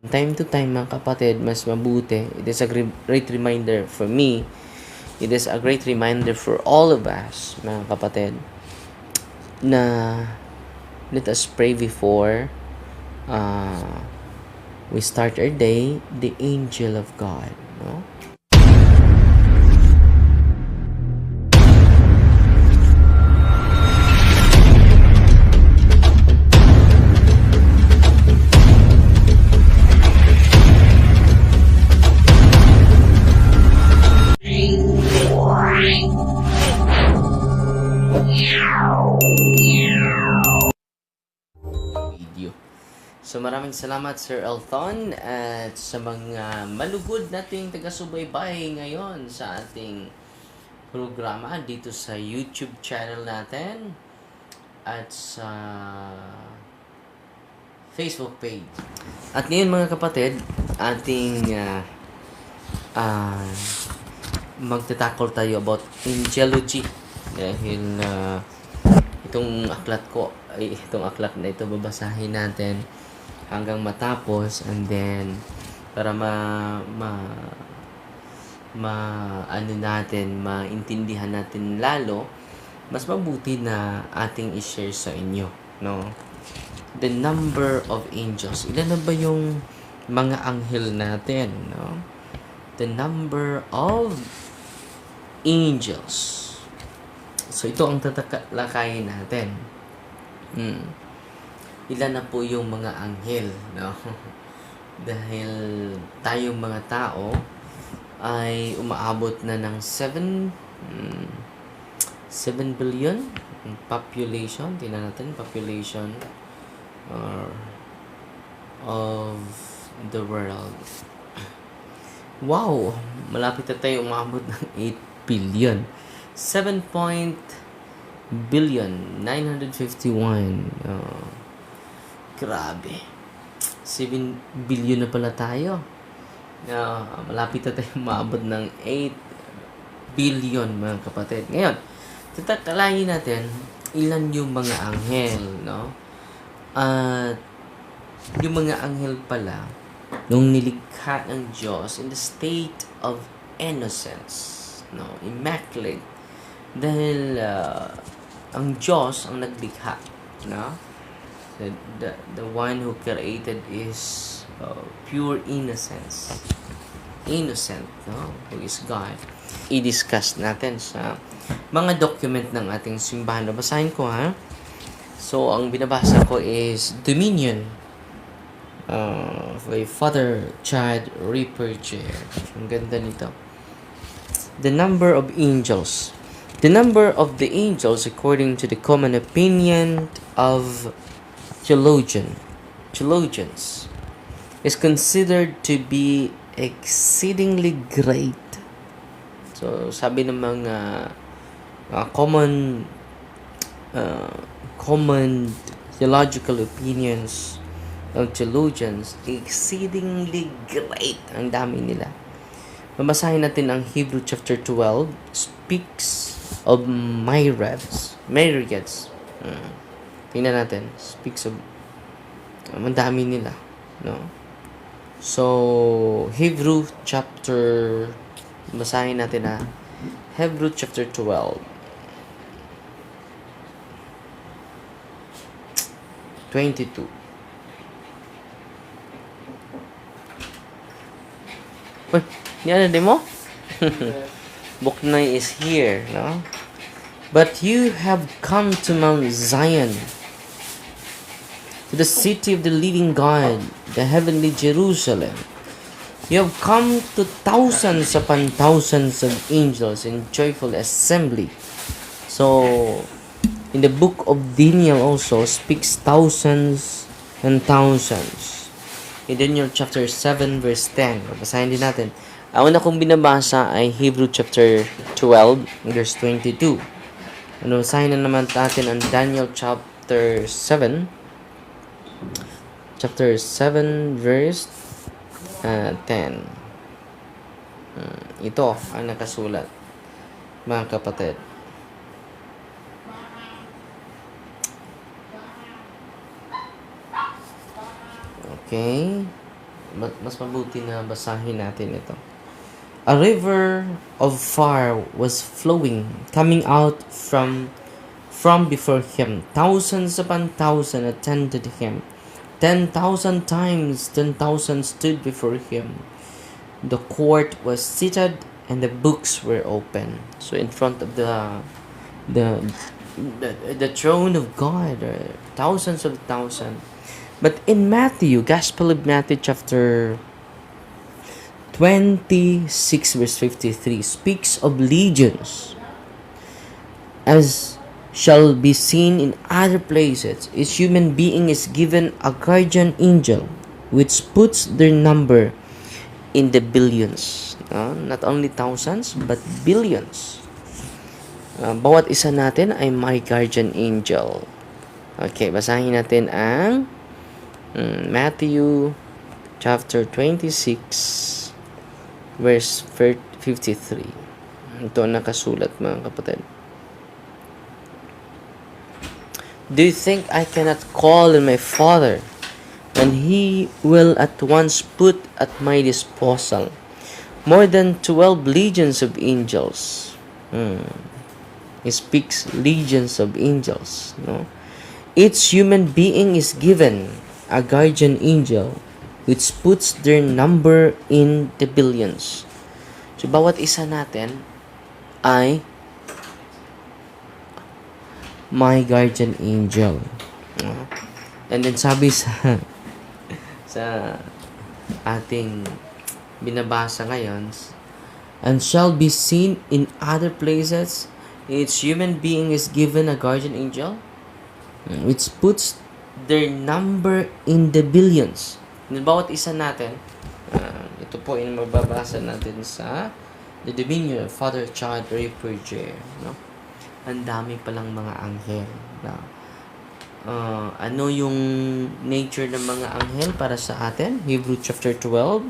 Time to time, mga kapatid, mas mabuti. It is a gre- great reminder for me. It is a great reminder for all of us, mga kapatid, na let us pray before uh, we start our day, the angel of God. No? So maraming salamat Sir Elton at sa mga malugod nating taga-subaybay ngayon sa ating programa dito sa YouTube channel natin at sa Facebook page. At ngayon mga kapatid, ating uh, uh, magtatakol tayo about angelology dahil uh, itong aklat ko ay itong aklat na ito babasahin natin hanggang matapos and then para ma ma ma ano natin maintindihan natin lalo mas mabuti na ating i-share sa inyo no the number of angels ilan na ba yung mga anghel natin no the number of angels So, ito ang tatalakayin natin. Hmm. Ilan na po yung mga anghel, no? Dahil tayong mga tao ay umaabot na ng 7 hmm, 7 billion population. Tingnan natin, population or of the world. Wow! Malapit na tayo umabot ng 8 billion. 7 point billion 951 oh, grabe. 7 billion na pala tayo. Uh, malapit na tayo maabot ng 8 billion mga kapatid. Ngayon tatakalahin natin ilan yung mga anghel no? At yung mga anghel pala nung nilikha ng Diyos in the state of innocence no? Immaculate. Dahil uh, ang Diyos ang naglikha no the, the, one who created is uh, pure innocence. Innocent no? Who is God. I-discuss natin sa mga document ng ating simbahan. Basahin ko ha? So ang binabasa ko is dominion uh, by Father Chad Ripperger ang ganda nito. The number of angels. The number of the angels, according to the common opinion of theologian, theologians, is considered to be exceedingly great. So, sabi ng mga uh, common uh, common theological opinions of theologians, exceedingly great. Ang dami nila. Babasahin natin ang Hebrew chapter 12 speaks of myriads. Myriads. Uh, tingnan natin. Speaks of um, ang dami nila. No? So, Hebrew chapter basahin natin na Hebrew chapter 12. 22. Uy, yan na mo? Buknay is here, no? But you have come to Mount Zion, to the city of the living God, the heavenly Jerusalem. You have come to thousands upon thousands of angels in joyful assembly. So, in the book of Daniel also speaks thousands and thousands. In Daniel chapter 7 verse 10, babasahin din natin. Ang una kong binabasa ay Hebrew chapter 12 verse 22. Ano, basahin na naman natin ang Daniel chapter 7. Chapter 7 verse uh, 10. Uh, ito ang nakasulat, mga kapatid. Okay. ma- mas mabuti na basahin natin ito. A river of fire was flowing, coming out from from before him. Thousands upon thousands attended him. Ten thousand times ten thousand stood before him. The court was seated and the books were open. So in front of the the the, the throne of God, uh, thousands of thousands. But in Matthew, Gospel of Matthew chapter 26 verse 53 speaks of legions as shall be seen in other places each human being is given a guardian angel which puts their number in the billions no? not only thousands but billions Uh, bawat isa natin ay my guardian angel okay basahin natin ang mm, Matthew chapter 26 verse 53. Ito ang nakasulat mga kapatid. Do you think I cannot call on my Father and He will at once put at my disposal more than 12 legions of angels? Hmm. He speaks legions of angels. No? Each human being is given a guardian angel which puts their number in the billions. So, bawat isa natin ay my guardian angel. And then sabi sa sa ating binabasa ngayon, and shall be seen in other places, each human being is given a guardian angel, which puts their number in the billions. And bawat isa natin, uh, ito po yung mababasa natin sa The Dominion of Father Child Reproger. No? Ang dami palang mga anghel. No? Uh, ano yung nature ng mga anghel para sa atin? Hebrew chapter 12.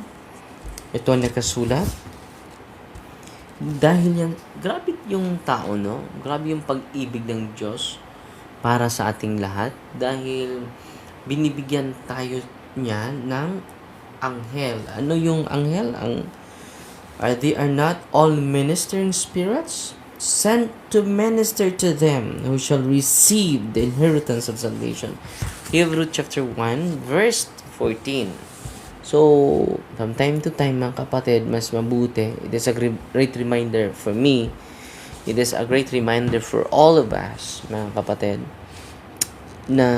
Ito ang nakasulat. Dahil yan, grabe yung tao, no? Grabe yung pag-ibig ng Diyos para sa ating lahat. Dahil binibigyan tayo niya ng anghel. Ano yung anghel? Ang are they are not all ministering spirits sent to minister to them who shall receive the inheritance of salvation. Hebrew chapter 1 verse 14. So, from time to time mga kapatid, mas mabuti. It is a great reminder for me. It is a great reminder for all of us, mga kapatid, na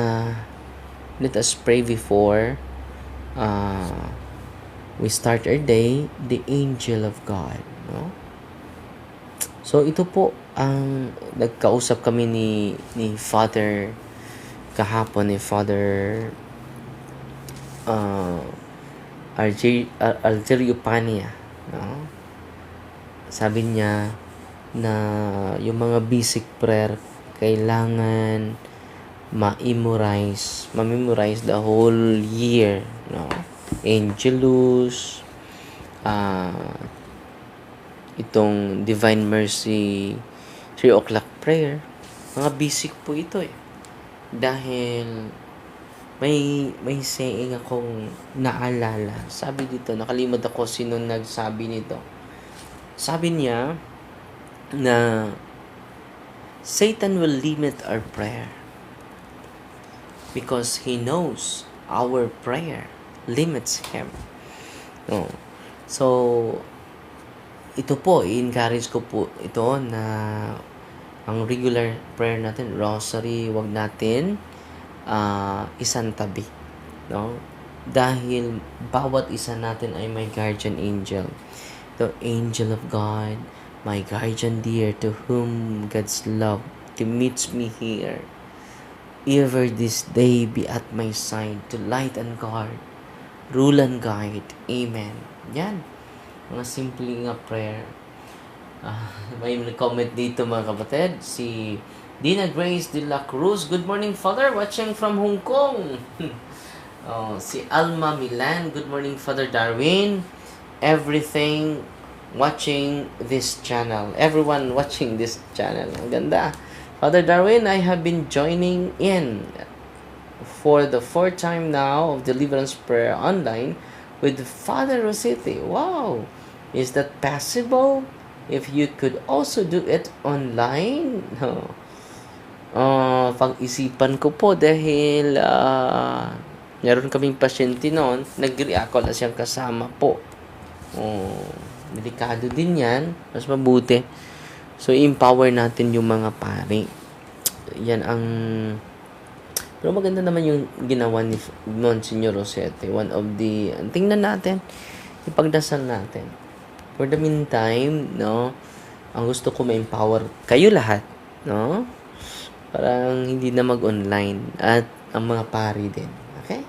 let us pray before uh, we start our day, the angel of God. No? So, ito po ang nagkausap kami ni, ni Father kahapon ni Father uh, Alger, Algerio Pania. No? Sabi niya na yung mga basic prayer kailangan ma-memorize, ma-memorize the whole year, no? Angelus, uh, itong Divine Mercy, 3 o'clock prayer, mga basic po ito eh. Dahil may may saying akong naalala. Sabi dito, nakalimot ako sino nagsabi nito. Sabi niya na Satan will limit our prayer because he knows our prayer limits him. No. So, ito po, i-encourage ko po ito na ang regular prayer natin, rosary, wag natin uh, isang tabi. No? Dahil bawat isa natin ay may guardian angel. The angel of God, my guardian dear, to whom God's love commits me here ever this day be at my side to light and guard, rule and guide. Amen. Yan. Mga simple nga prayer. Uh, may comment dito mga kapatid. Si Dina Grace de la Cruz. Good morning, Father. Watching from Hong Kong. oh, si Alma Milan. Good morning, Father Darwin. Everything watching this channel. Everyone watching this channel. Ang ganda. Father Darwin, I have been joining in for the fourth time now of Deliverance Prayer Online with Father Rosete. Wow! Is that possible? If you could also do it online? No. Uh, pag-isipan ko po dahil uh, meron kaming pasyente noon, nag-react ko na siyang kasama po. Oh, delikado din yan. Mas mabuti. So, empower natin yung mga pari. Yan ang... Pero maganda naman yung ginawa ni Monsignor Rosete. One of the... Tingnan natin. Ipagdasal natin. For the meantime, no, ang gusto ko ma-empower kayo lahat, no? Parang hindi na mag-online at ang mga pari din. Okay?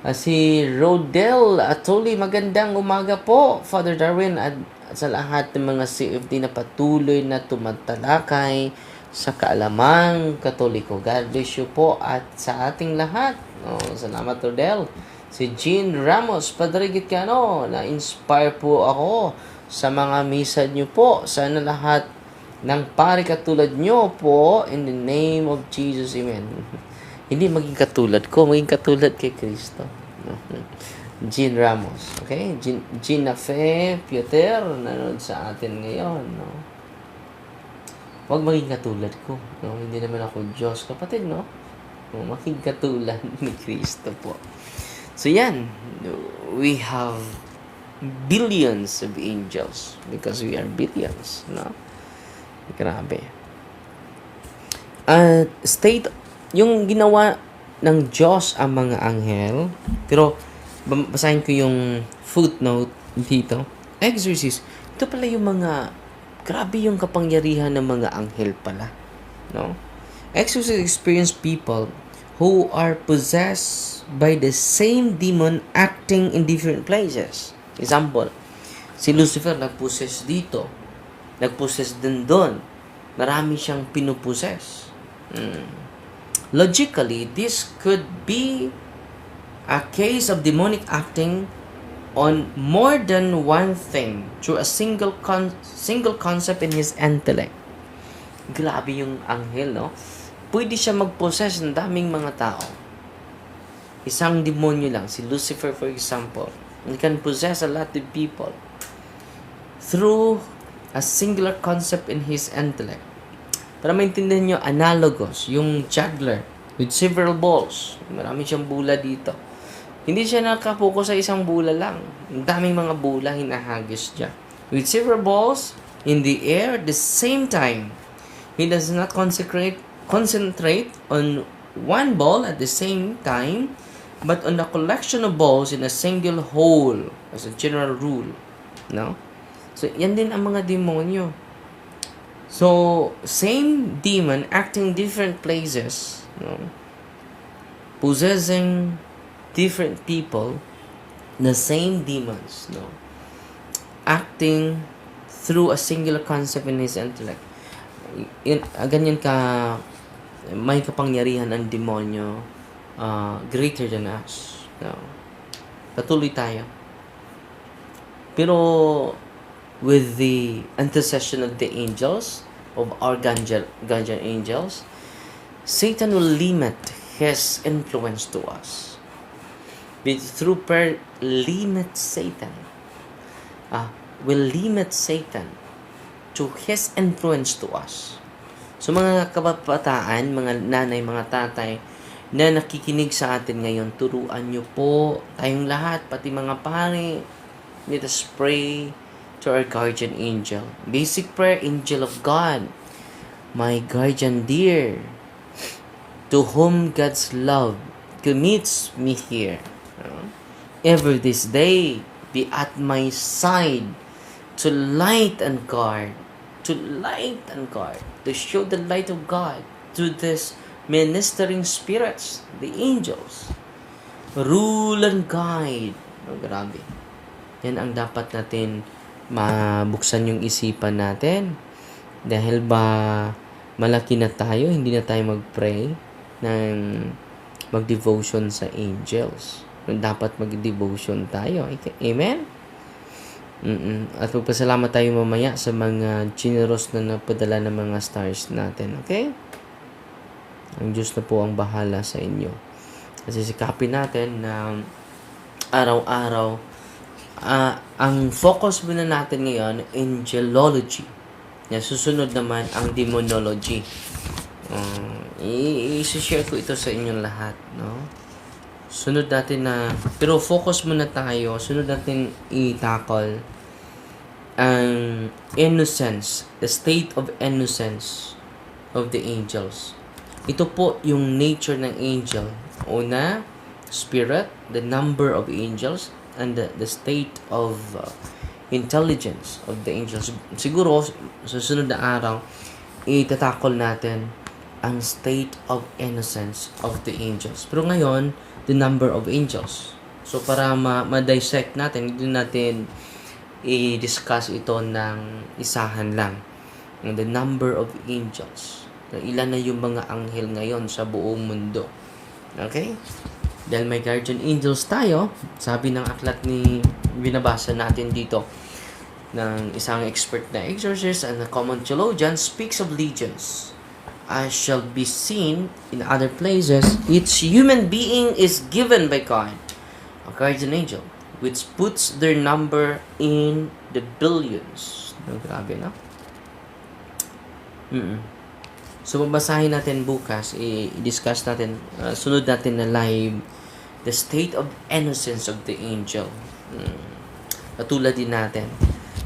Uh, si Rodel Atuli, magandang umaga po, Father Darwin, at sa lahat ng mga CFD na patuloy na tumatalakay sa kaalamang katoliko. God bless you po at sa ating lahat. Oh, salamat, Rodel. Si Jean Ramos, Padre Gitcano, na-inspire po ako sa mga misa niyo po. Sana lahat ng pari katulad niyo po in the name of Jesus. Amen. Hindi maging katulad ko, maging katulad kay Kristo. Jean Ramos. Okay? Jean, Gina Fe Pieter, nanood sa atin ngayon. No? Huwag maging katulad ko. No? Hindi naman ako Diyos. Kapatid, no maging katulad ni Kristo po. So, yan. We have billions of angels because we are billions. No? Grabe. At state yung ginawa ng Diyos ang mga anghel, pero basahin ko yung footnote dito. Exorcist, ito pala yung mga, grabe yung kapangyarihan ng mga anghel pala. No? Exorcist experience people who are possessed by the same demon acting in different places. Example, si Lucifer nagpossess dito. Nagpossess din doon. Marami siyang pinupossess. Hmm. Logically, this could be a case of demonic acting on more than one thing through a single con- single concept in his intellect. Grabe yung anghel, no? Pwede siya mag-possess ng daming mga tao. Isang demonyo lang, si Lucifer for example, he can possess a lot of people through a singular concept in his intellect. Para maintindihan nyo, analogous, yung juggler with several balls. Marami siyang bula dito. Hindi siya nakapokus sa isang bula lang. Ang daming mga bula hinahagis niya. With several balls in the air at the same time. He does not consecrate, concentrate on one ball at the same time, but on a collection of balls in a single hole as a general rule. No? So, yan din ang mga demonyo. So, same demon acting different places, know, possessing different people, the same demons, no, acting through a singular concept in his intellect. Yun, uh, ganyan ka, may kapangyarihan ang demonyo uh, greater than us. No. Patuloy tayo. Pero, with the intercession of the angels, of our guardian, guardian angels, Satan will limit his influence to us. But through prayer, limit Satan. Uh, will limit Satan to his influence to us. So mga kababataan, mga nanay, mga tatay, na nakikinig sa atin ngayon, turuan nyo po tayong lahat, pati mga pare, let us pray to our guardian angel. Basic prayer, angel of God, my guardian dear, to whom God's love commits me here. Ever this day, be at my side to light and guard, to light and guard, to show the light of God to this ministering spirits, the angels. Rule and guide. Oh, grabe. Yan ang dapat natin mabuksan yung isipan natin. Dahil ba malaki na tayo, hindi na tayo mag-pray ng mag-devotion sa angels. Dapat mag-devotion tayo. Amen? Mm-mm. At magpasalamat tayo mamaya sa mga generous na napadala ng mga stars natin. Okay? Ang Diyos na po ang bahala sa inyo. Kasi sikapin natin na araw-araw. Ah, ang focus muna natin ngayon, angelology. Yan, susunod naman ang demonology. Uh, i-share ko ito sa inyong lahat, no? Sunod natin na, pero focus muna tayo, sunod natin i-tackle ang innocence, the state of innocence of the angels. Ito po yung nature ng angel. Una, spirit, the number of angels, and the, the state of uh, intelligence of the angels. Siguro, sa susunod na araw, itatakol natin ang state of innocence of the angels. Pero ngayon, the number of angels. So, para ma- ma-dissect natin, hindi natin i-discuss ito ng isahan lang. The number of angels ilan na yung mga anghel ngayon sa buong mundo. Okay? Dahil may guardian angels tayo, sabi ng aklat ni binabasa natin dito ng isang expert na exorcist and a common theologian speaks of legions as shall be seen in other places each human being is given by God a guardian angel which puts their number in the billions no, grabe no mm So, babasahin natin bukas, i-discuss natin, uh, sunod natin na live, the state of innocence of the angel. Katulad din natin.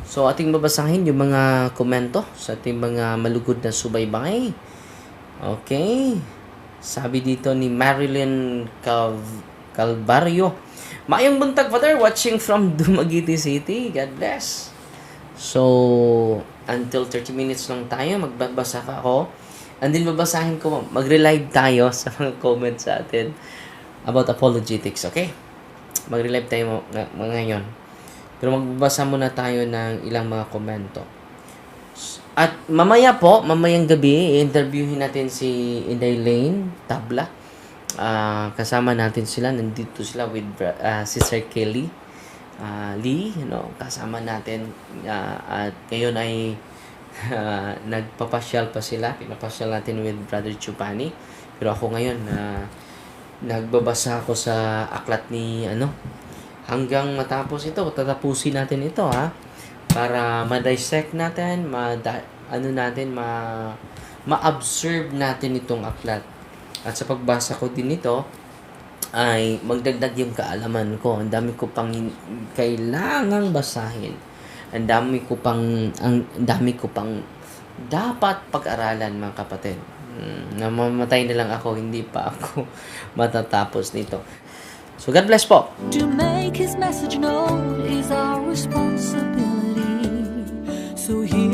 So, ating babasahin yung mga komento sa ating mga malugod na subaybay. Okay. Sabi dito ni Marilyn Cal- Calvario. Mayang buntag, Father, watching from Dumaguete City. God bless. So, until 30 minutes lang tayo, magbabasa ka ako And then babasahin ko, magre-live tayo sa mga comments sa atin about apologetics, okay? Magre-live tayo mga ngayon. Pero magbabasa muna tayo ng ilang mga komento. At mamaya po, mamayang gabi, i-interviewin natin si Inday Lane Tabla. Uh, kasama natin sila, nandito sila with uh, Sister Kelly uh, Lee, you know, kasama natin. Uh, at ngayon ay uh, nagpapasyal pa sila. Pinapasyal natin with Brother Chupani. Pero ako ngayon, uh, nagbabasa ako sa aklat ni ano hanggang matapos ito tatapusin natin ito ha para ma-dissect natin ma ano natin ma ma-observe natin itong aklat at sa pagbasa ko din ito ay magdagdag yung kaalaman ko ang dami ko pang kailangang basahin ang dami ko pang ang dami ko pang dapat pag-aralan mga kapatid. Hmm, namamatay na lang ako, hindi pa ako matatapos nito. So God bless po. To make his message known is our responsibility. So here